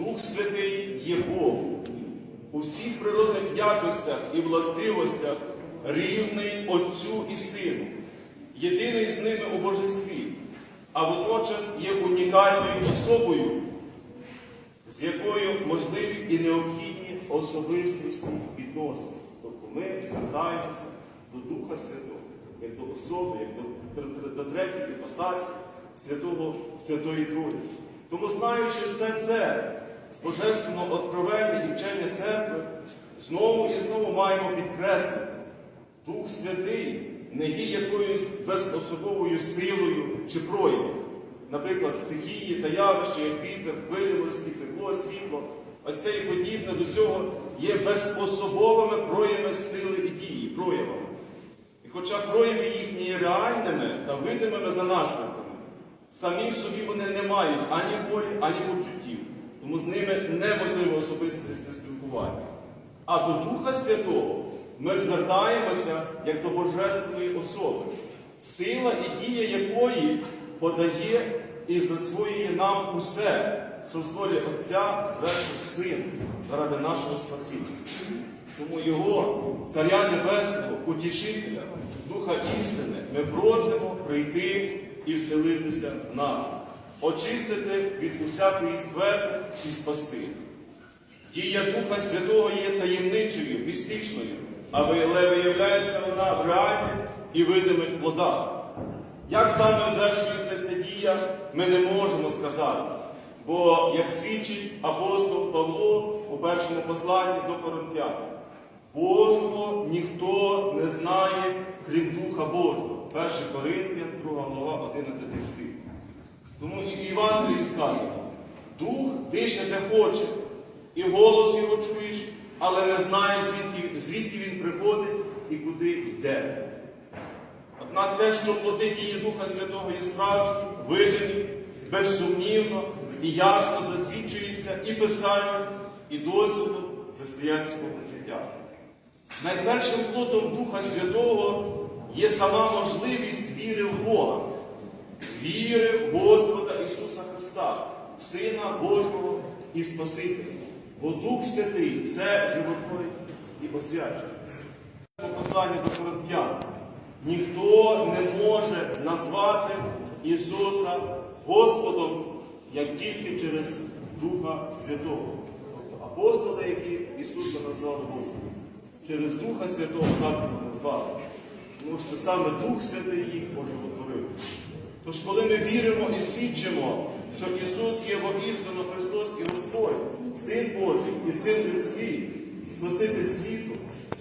Дух Святий є Бог. У всіх природних якостях і властивостях рівний Отцю і Сину, єдиний з ними у божестві, а водночас є унікальною особою, з якою можливі і необхідні особистісні відносини. Тобто ми звертаємося до Духа Святого, як до особи, як до, до, до третьої іпостасі Святого, Святої Троїці. Тому, знаючи все це з божественного откровення і вчення церкви, знову і знову маємо підкреслити, Дух Святий не є якоюсь безособовою силою чи проявом. Наприклад, стихії та явища, як вітер, хвилі тепло, світло. Ось це і подібне до цього є безособовими проявами сили і дії, проявами. І хоча прояви їхні є реальними та видимими за наслідками, самі в собі вони не мають ані волі, ані почуттів, тому з ними неможливо особистісне спілкування. А до Духа Святого ми звертаємося як до Божественної особи, сила і дія якої подає і засвоює нам усе, що з волі Отця звершив Син заради нашого спасіння. Тому Його, Царя Небесного, Утішителя, Духа істини, ми просимо прийти і вселитися в нас, очистити від усякої сфери і спасти. Дія Духа Святого є таємничою, містичною, але виявляється вона в реальних і видимих плодах. Як саме звершується ця дія, ми не можемо сказати. Бо, як свідчить апостол Павло у першому посланні до Коринфян, Божого ніхто не знає, крім Духа Божого. 1 Коринфян, 2 глава, 11 стих. Тому і в Євангелії сказано, Дух дише де хоче, і голос його чуєш, але не знаєш, звідки, звідки він приходить і куди йде. Однак те, що плоди дії Духа Святого є справжні, видимі, безсумнівно і ясно засвідчується і Писанням, і досвідом християнського життя. Найпершим плодом Духа Святого є сама можливість віри в Бога, віри в Господа Ісуса Христа, Сина Божого і Спасителя. Бо Дух Святий це животворить і освячує. У посланні до Коринфян ніхто не може назвати Ісуса Господом, як тільки через Духа Святого. Тобто апостоли, які Ісуса назвали Господом, через Духа Святого так його назвали. Тому що саме Дух Святий їх оживотворив. Тож, коли ми віримо і свідчимо, що Ісус є воістину Христос і Господь, Син Божий і Син людський, Спаситель світу,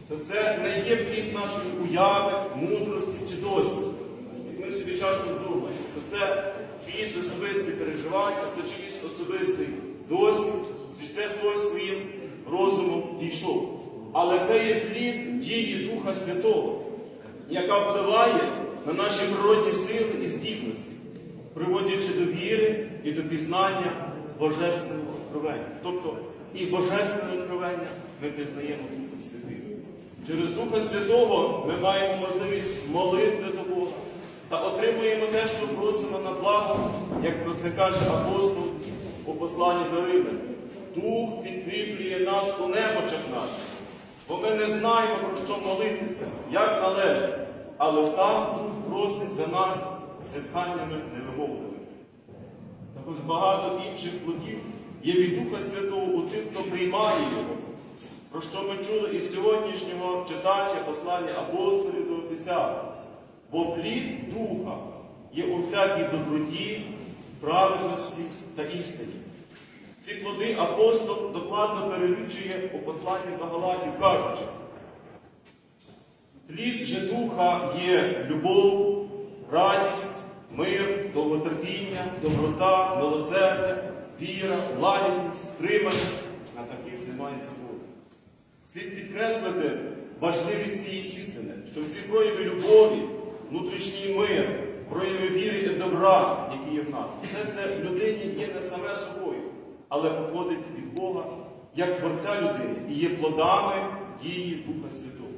то це не є плід нашої уяви, мудрості чи досвіду. Ми собі часом думаємо, то це чиїсь особисті переживання, це чиїсь особистий досвід, чи це хтось своїм розумом дійшов. Але це є плід дії Духа Святого, яка впливає на наші природні сили і здібності, приводячи до віри і до пізнання Божественного откровення. Тобто і Божественне откровення ми пізнаємо Духа Святим. Через Духа Святого ми маємо можливість молитви до Бога та отримуємо те, що просимо на благо, як про це каже апостол у посланні до Римлян. Дух підкріплює нас у немочах наших, бо ми не знаємо, про що молитися, як належить, але сам Дух просить за нас зітханнями невимовними. Також багато інших плодів є від Духа Святого у тих, хто приймає його, про що ми чули із сьогоднішнього читання послання апостолів до Офісян. Бо плід Духа є у всякій доброті, праведності та істині. Ці плоди апостол докладно перелічує у посланні до Галатів, кажучи, плід же духа є любов, радість, мир, довготерпіння, доброта, милосердя, віра, лагідність, стриманість, на таких немає закону. Слід підкреслити важливість цієї істини, що всі прояви любові, внутрішній мир, прояви віри і добра, які є в нас, все це в людині є не саме собою, але походить від Бога як Творця людини і є плодами дії Духа Святого.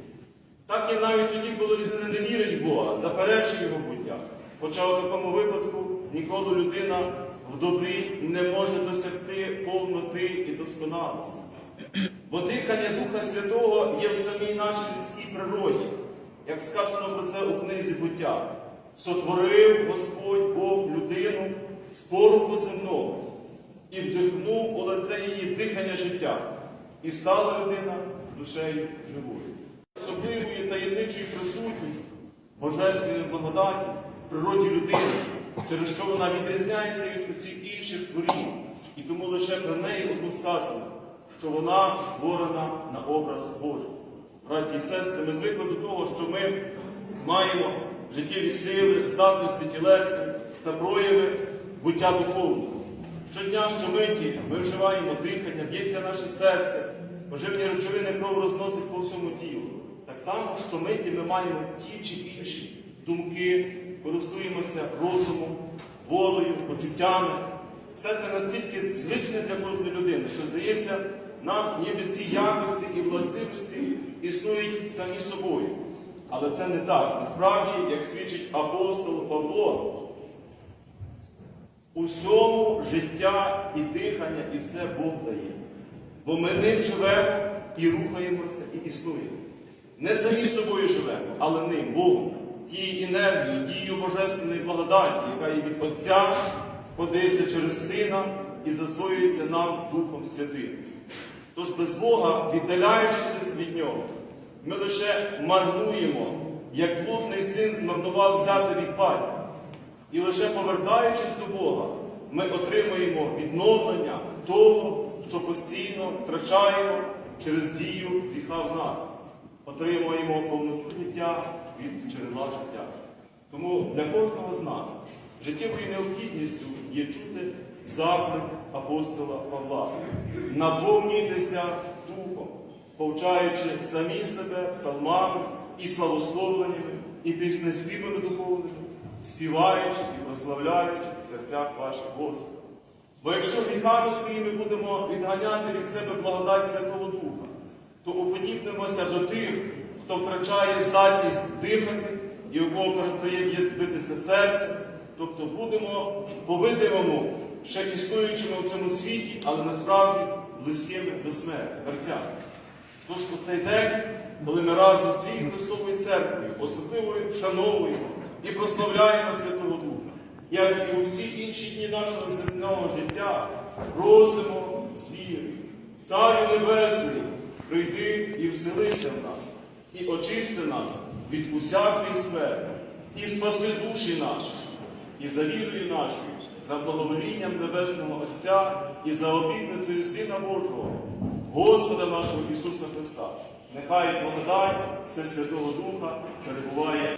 Так і навіть тоді, коли людина не вірить в Бога, заперечує його буття. Хоча у такому випадку ніколи людина в добрі не може досягти повноти і досконалості. Бо дихання Духа Святого є в самій нашій людській природі, як сказано про це у книзі буття. Сотворив Господь Бог людину з поруху земного і вдихнув у лице її дихання життя, і стала людина душею живою. Особливою таємничою Божественної благодаті в природі людини, через що вона відрізняється від усіх інших творінь, і тому лише про неї одну сказано, що вона створена на образ Божий. Браті і сестри, ми звикли до того, що ми маємо життєві сили, здатності тілесні та прояви буття духовного. Щодня, щомиті ми вживаємо дихання, б'ється наше серце, поживні речовини кров розносить по всьому тілу. Так само, щомиті ми маємо ті чи інші думки, користуємося розумом, волею, почуттями. Все це настільки звичне для кожної людини, що здається, нам ніби ці якості і властивості існують самі собою. Але це не так. Насправді, як свідчить апостол Павло, Усьому життя і дихання, і все Бог дає. Бо ми ним живемо і рухаємося, і існуємо. Не самі собою живемо, але ним, Богом, тією енергією, дією Божественної благодаті, яка є від Отця, подається через Сина і засвоюється нам Духом Святим. Тож без Бога, віддаляючись від Нього, ми лише марнуємо, як блудний син змарнував взяти від батька. І лише повертаючись до Бога, ми отримуємо відновлення того, що постійно втрачаємо через дію гріха в нас. Отримуємо повноту життя від джерела життя. Тому для кожного з нас життєвою необхідністю є чути заклик апостола Павла, наповнюйтеся Духом, повчаючи самі себе псалмами і славословленнями, і піснеспівами духовними, співаючи і прославляючи в серцях ваших Господа. Бо якщо гріхами своїми будемо відганяти від себе благодать Святого Духа, то уподібнимося до тих, хто втрачає здатність дихати і у кого перестає битися серце, тобто будемо по-видимому ще існуючими в цьому світі, але насправді близькими до смерті, мерцями. Тож у цей день, коли ми разом з всією Христовою церквою особливо вшановуємо і прославляємо Святого Духа, як і у всі інші дні нашого земного життя, просимо з віри, Царю Небесний, прийди і вселися в нас, і очисти нас від усякої сфери, і спаси душі наші, і за вірою нашою, за благоволінням Небесного Отця і за обітницею Сина Божого, Господа нашого Ісуса Христа. Нехай благодать Всесвятого Духа перебуває